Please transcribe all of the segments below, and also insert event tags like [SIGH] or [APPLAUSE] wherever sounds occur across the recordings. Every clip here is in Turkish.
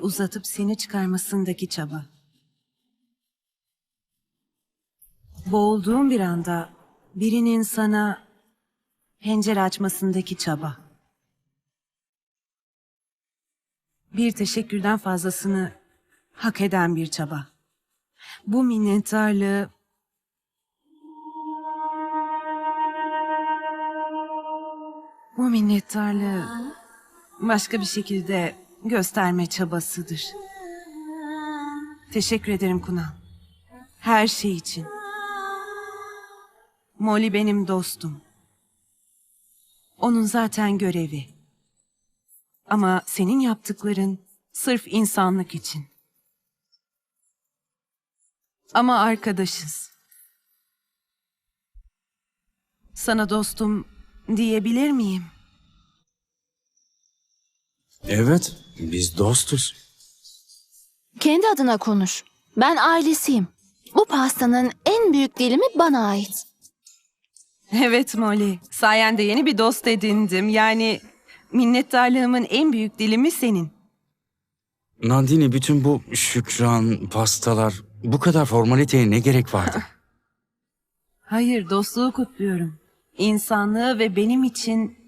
uzatıp seni çıkarmasındaki çaba. Boğulduğun bir anda birinin sana pencere açmasındaki çaba. Bir teşekkürden fazlasını hak eden bir çaba. Bu minnettarlığı bu minnettarlığı başka bir şekilde gösterme çabasıdır. Teşekkür ederim Kunal. Her şey için. Molly benim dostum. Onun zaten görevi. Ama senin yaptıkların sırf insanlık için. Ama arkadaşız. Sana dostum diyebilir miyim? Evet, biz dostuz. Kendi adına konuş. Ben ailesiyim. Bu pastanın en büyük dilimi bana ait. Evet Molly. Sayende yeni bir dost edindim. Yani minnettarlığımın en büyük dilimi senin. Nandini bütün bu şükran, pastalar, bu kadar formaliteye ne gerek vardı? Hayır, dostluğu kutluyorum. İnsanlığı ve benim için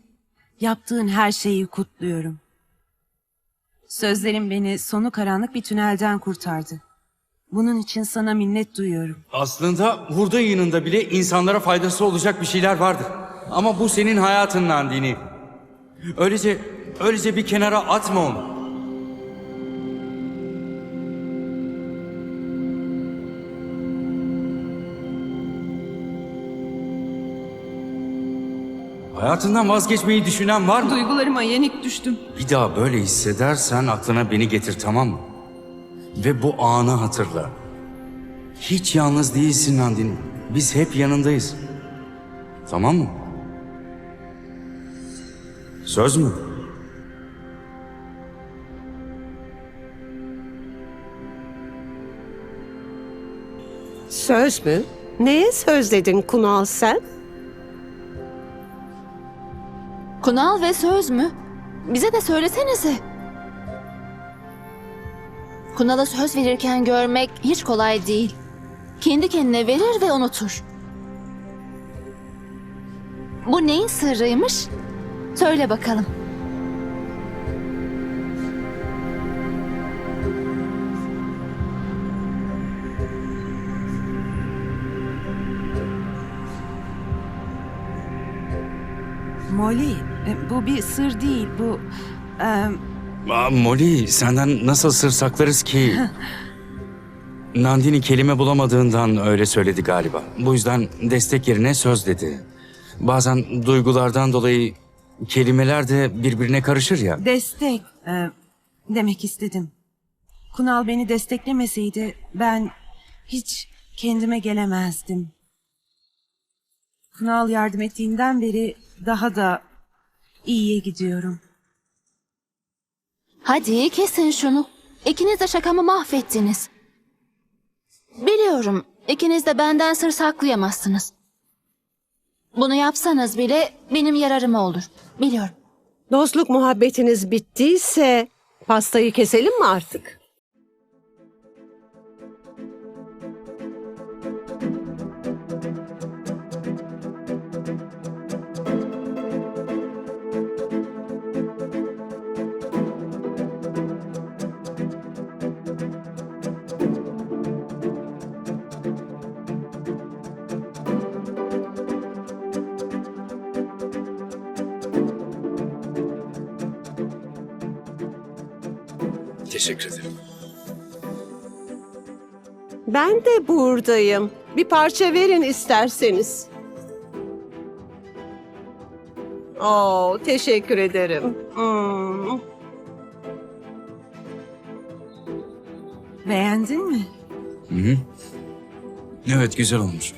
yaptığın her şeyi kutluyorum. Sözlerin beni sonu karanlık bir tünelden kurtardı. Bunun için sana minnet duyuyorum. Aslında hurda yığınında bile insanlara faydası olacak bir şeyler vardır. Ama bu senin hayatın Nandini. Öylece, öylece bir kenara atma onu. Hayatından vazgeçmeyi düşünen var mı? Duygularıma yenik düştüm. Bir daha böyle hissedersen aklına beni getir tamam mı? Ve bu anı hatırla. Hiç yalnız değilsin Nandini. Biz hep yanındayız. Tamam mı? Söz mü? Söz mü? Neye sözledin Kunal sen? Kunal ve söz mü? Bize de söylesenize. Kunal'a söz verirken görmek hiç kolay değil. Kendi kendine verir ve unutur. Bu neyin sırrıymış? Söyle bakalım. Molly, e, bu bir sır değil. Bu... e, Aa, Molly senden nasıl sır saklarız ki? [LAUGHS] Nandini kelime bulamadığından öyle söyledi galiba. Bu yüzden destek yerine söz dedi. Bazen duygulardan dolayı kelimeler de birbirine karışır ya. destek e, demek istedim. Kunal beni desteklemeseydi ben hiç kendime gelemezdim. Kunal yardım ettiğinden beri daha da iyiye gidiyorum. Hadi kesin şunu. İkiniz de şakamı mahvettiniz. Biliyorum ikiniz de benden sır saklayamazsınız. Bunu yapsanız bile benim yararıma olur. Biliyorum. Dostluk muhabbetiniz bittiyse pastayı keselim mi artık? Teşekkür ederim. Ben de buradayım. Bir parça verin isterseniz. Oo, teşekkür ederim. Hmm. Beğendin mi? Evet güzel olmuş.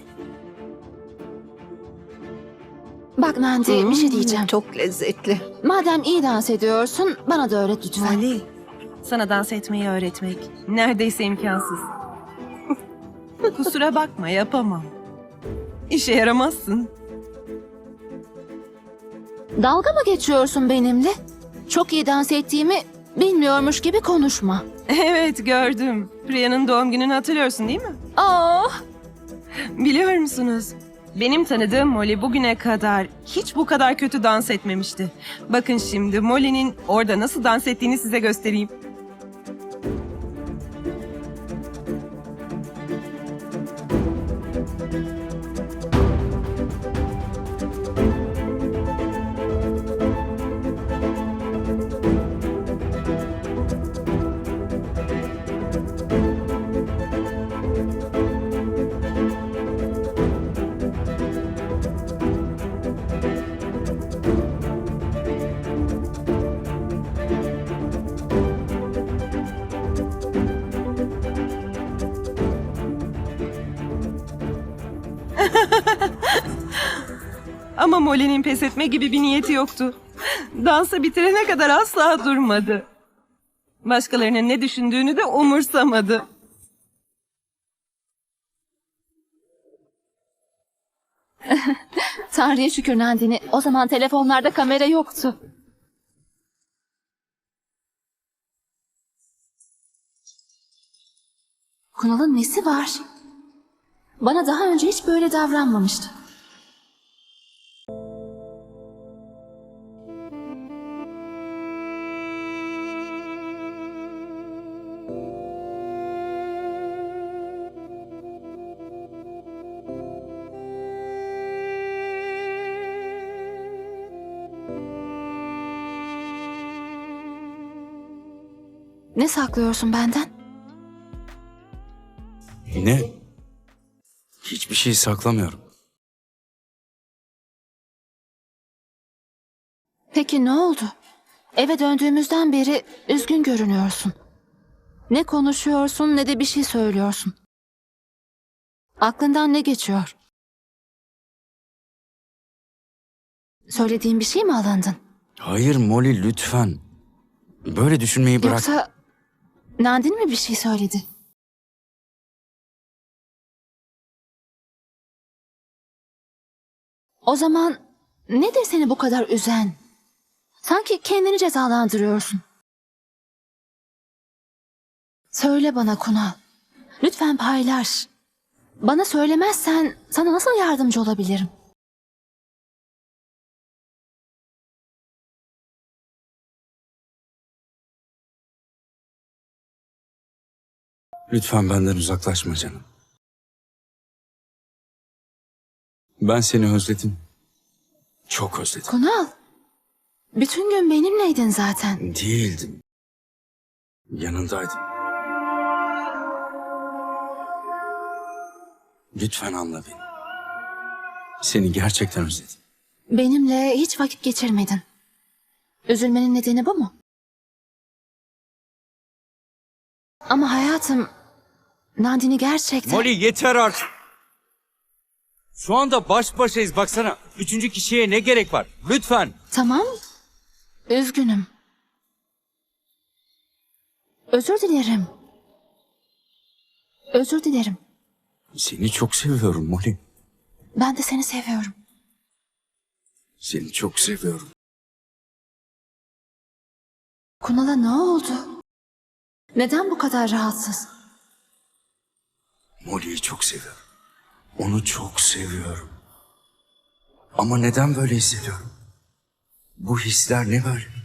Bak Nandi bir şey diyeceğim. Hmm, Çok lezzetli. Madem iyi dans ediyorsun bana da öğret lütfen. Molly, sana dans etmeyi öğretmek neredeyse imkansız. [LAUGHS] Kusura bakma yapamam. İşe yaramazsın. Dalga mı geçiyorsun benimle? Çok iyi dans ettiğimi Bilmiyormuş gibi konuşma. Evet gördüm. Priya'nın doğum gününü hatırlıyorsun değil mi? Aa, Biliyor musunuz? Benim tanıdığım Molly bugüne kadar hiç bu kadar kötü dans etmemişti. Bakın şimdi Molly'nin orada nasıl dans ettiğini size göstereyim. Molly'nin pes etme gibi bir niyeti yoktu. Dansı bitirene kadar asla durmadı. Başkalarının ne düşündüğünü de umursamadı. [LAUGHS] Tanrı'ya şükür Nandini. O zaman telefonlarda kamera yoktu. Kunal'ın nesi var? Bana daha önce hiç böyle davranmamıştı. Ne saklıyorsun benden? Ne? Hiçbir şey saklamıyorum. Peki ne oldu? Eve döndüğümüzden beri üzgün görünüyorsun. Ne konuşuyorsun ne de bir şey söylüyorsun. Aklından ne geçiyor? Söylediğim bir şey mi alındın? Hayır Molly lütfen. Böyle düşünmeyi bırak. Yoksa Nandin mi bir şey söyledi? O zaman nedir seni bu kadar üzen? Sanki kendini cezalandırıyorsun. Söyle bana Kunal. Lütfen paylaş. Bana söylemezsen sana nasıl yardımcı olabilirim? Lütfen benden uzaklaşma canım. Ben seni özledim. Çok özledim. Kunal, bütün gün benimleydin zaten. Değildim. Yanındaydım. Lütfen anla beni. Seni gerçekten özledim. Benimle hiç vakit geçirmedin. Üzülmenin nedeni bu mu? Ama hayatım, Nandini gerçekten... Molly yeter artık. Şu anda baş başayız baksana. Üçüncü kişiye ne gerek var? Lütfen. Tamam, üzgünüm. Özür dilerim. Özür dilerim. Seni çok seviyorum Molly. Ben de seni seviyorum. Seni çok seviyorum. Kunal'a ne oldu? Neden bu kadar rahatsız? Molly'yi çok seviyorum. Onu çok seviyorum. Ama neden böyle hissediyorum? Bu hisler ne böyle?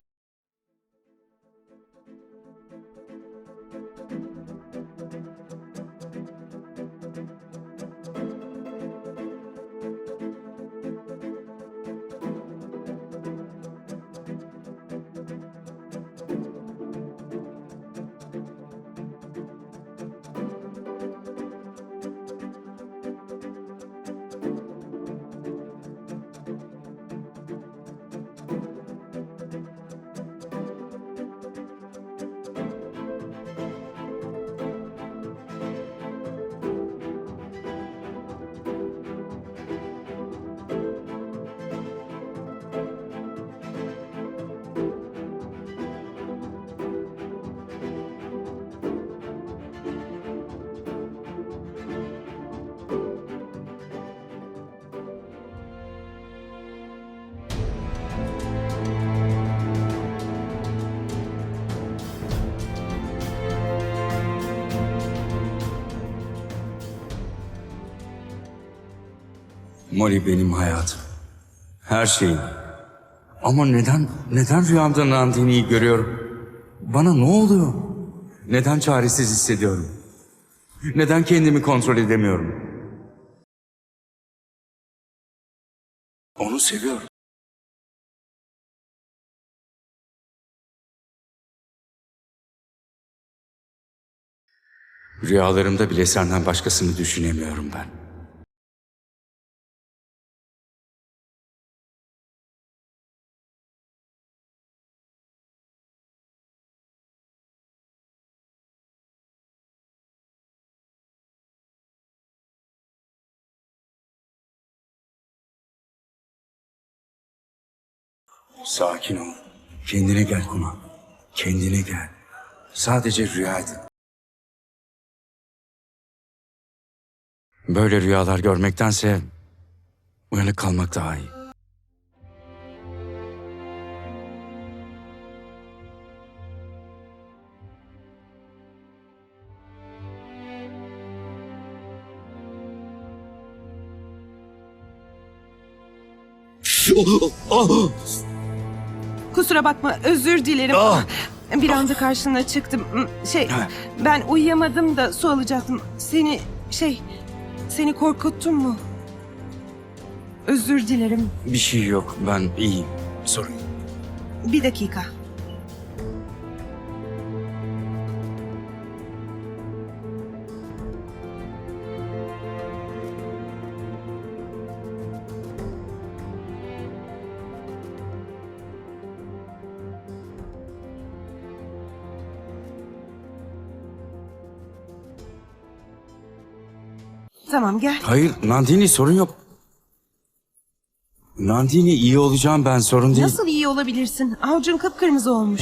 Molly benim hayatım. Her şeyim. Ama neden, neden rüyamda Nandini'yi görüyorum? Bana ne oluyor? Neden çaresiz hissediyorum? Neden kendimi kontrol edemiyorum? Onu seviyorum. Rüyalarımda bile senden başkasını düşünemiyorum ben. Sakin ol. Kendine gel Kuna. Kendine gel. Sadece rüyaydı. Böyle rüyalar görmektense uyanık kalmak daha iyi. [LAUGHS] Kusura bakma, özür dilerim. Ah! Bir anda karşına çıktım. Şey, ben uyuyamadım da su alacaktım. Seni, şey, seni korkuttum mu? Özür dilerim. Bir şey yok. Ben iyiyim. Sorun yok. Bir dakika. Tamam gel. Hayır Nandini sorun yok. Nandini iyi olacağım ben sorun değil. Nasıl iyi olabilirsin? Avucun kıpkırmızı olmuş.